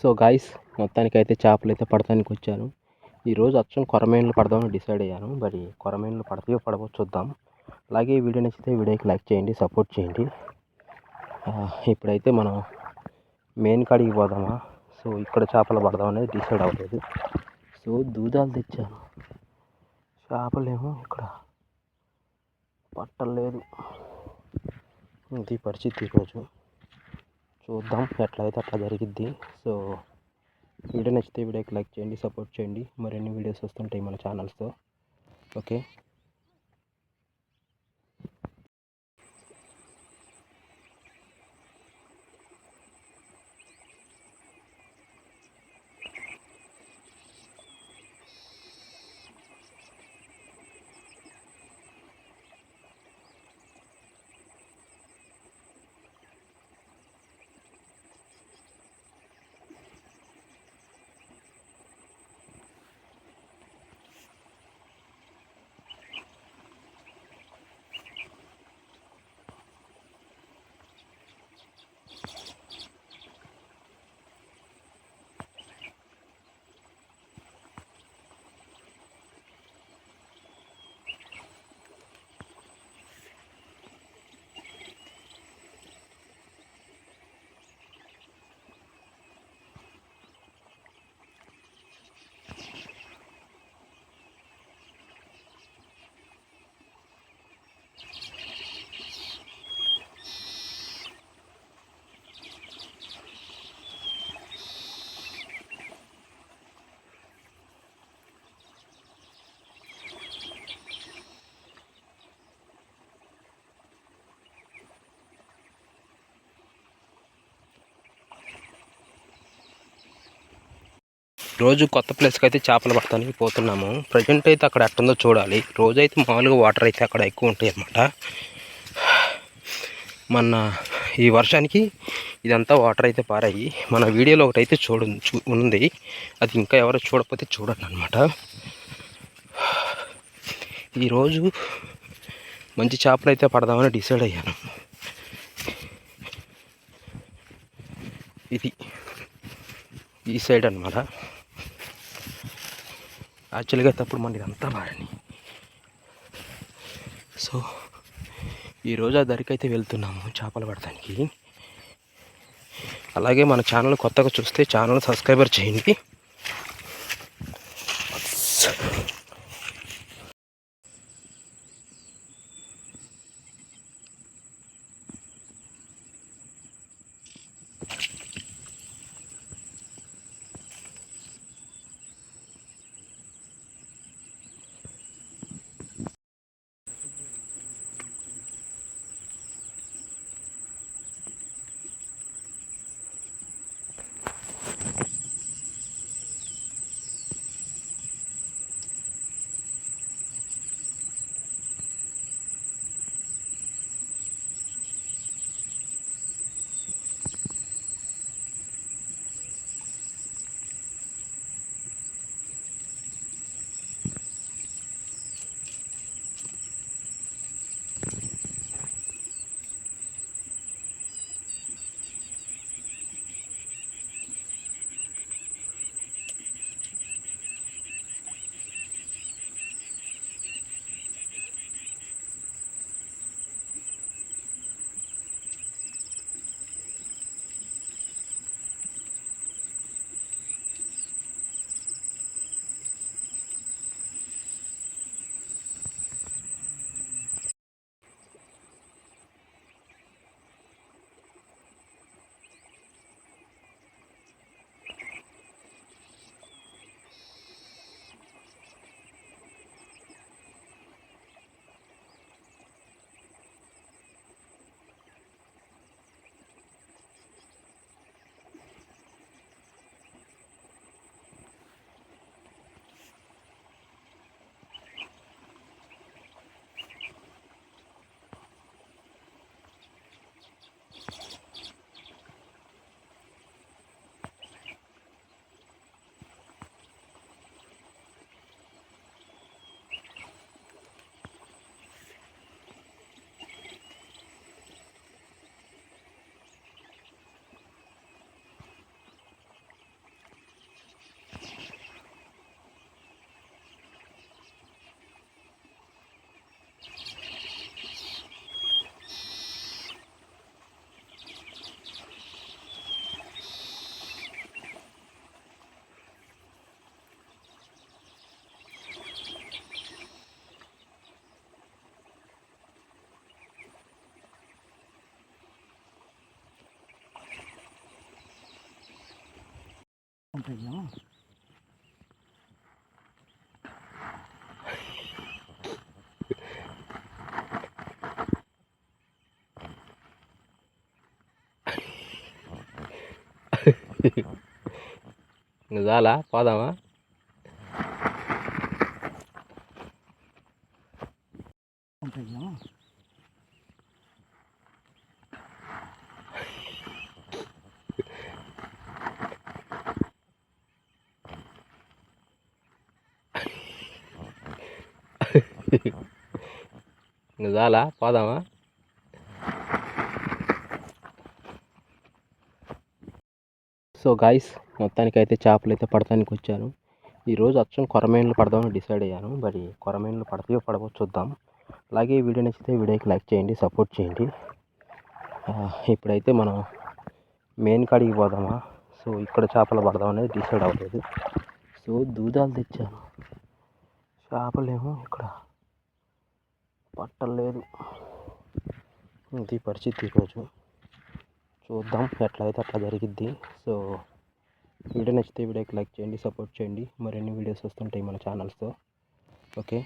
So guys మొత్తానికైతే చేపలు అయితే పడటానికి వచ్చాను. ఈరోజు అచ్చం కొరమేన్లు పడదామని డిసైడ్ అయ్యాను. మరి కొరమేన్లు పడతాయో పడవో చూద్దాం. అలాగే వీడియో నచ్చితే వీడియోకి లైక్ చేయండి సపోర్ట్ చేయండి. ఇప్పుడైతే మనం మెయిన్ కాడికి పోదామా? సో ఇక్కడ చేపలు పడదాం అనేది డిసైడ్ అవ్వలేదు. సో దూదాలు తెచ్చాను. చేపలేమో ఇక్కడ పట్టలేదు. ఇది పరిస్థితి ఈరోజు. చూద్దాం ఎట్లయితే అట్లా జరిగిద్ది. సో వీడియో నచ్చితే వీడియోకి లైక్ చేయండి సపోర్ట్ చేయండి. మరిన్ని వీడియోస్ వస్తుంటాయి మన ఛానల్స్తో ఓకే? రోజు కొత్త ప్లేస్కి అయితే చేపలు పట్టడానికి పోతున్నాము. ప్రజెంట్ అయితే అక్కడ ఎట్టుందో చూడాలి. రోజైతే మామూలుగా వాటర్ అయితే అక్కడ ఎక్కువ ఉంటాయి అన్నమాట. మొన్న ఈ వర్షానికి ఇదంతా వాటర్ అయితే పారాయి. మన వీడియోలో ఒకటి అయితే చూడు చూ ఉంది. అది ఇంకా ఎవరు చూడకపోతే చూడండి అనమాట ఈరోజు మంచి చేపలు అయితే పడదామని డిసైడ్ అయ్యాను. ఇది ఈ సైడ్ అనమాట యాక్చువల్గా తప్పుడు మన ఇదంతా మారని. సో ఈరోజు ఆ దరికి అయితే వెళ్తున్నాము చేపలు పడటానికి. అలాగే మన ఛానల్ కొత్తగా చూస్తే ఛానల్ సబ్స్క్రైబర్ చేయండి. ఉంటాయేమో ఇంక చాలా పోదామా ఉంటాయేమో ఇంకా చాలా? పోదామా? సో గాయస్ మొత్తానికైతే చేపలు అయితే పడటానికి వచ్చాను. ఈరోజు అచ్చం కొరమేన్లు పడదామని డిసైడ్ అయ్యాను. మరి కొరమేన్లు పడతాయో పడవో చూద్దాం. అలాగే వీడియో నచ్చితే వీడియోకి లైక్ చేయండి సపోర్ట్ చేయండి. ఇప్పుడైతే మనం మెయిన్ కాడికి పోదామా? సో ఇక్కడ చేపలు పడదాం అనేది డిసైడ్ అవ్వలేదు. సో దూదాలు తెచ్చాను. చేపలేమో ఇక్కడ. పట్టలేదు ఇది పరిస్థితి ఈరోజు చూద్దాం ఎట్లయితే అట్లా జరిగిద్ది. సో వీడియో నచ్చితే వీడియోకి లైక్ చేయండి సపోర్ట్ చేయండి. మరిన్ని వీడియోస్ వస్తుంటాయి మన ఛానల్స్తో ఓకే?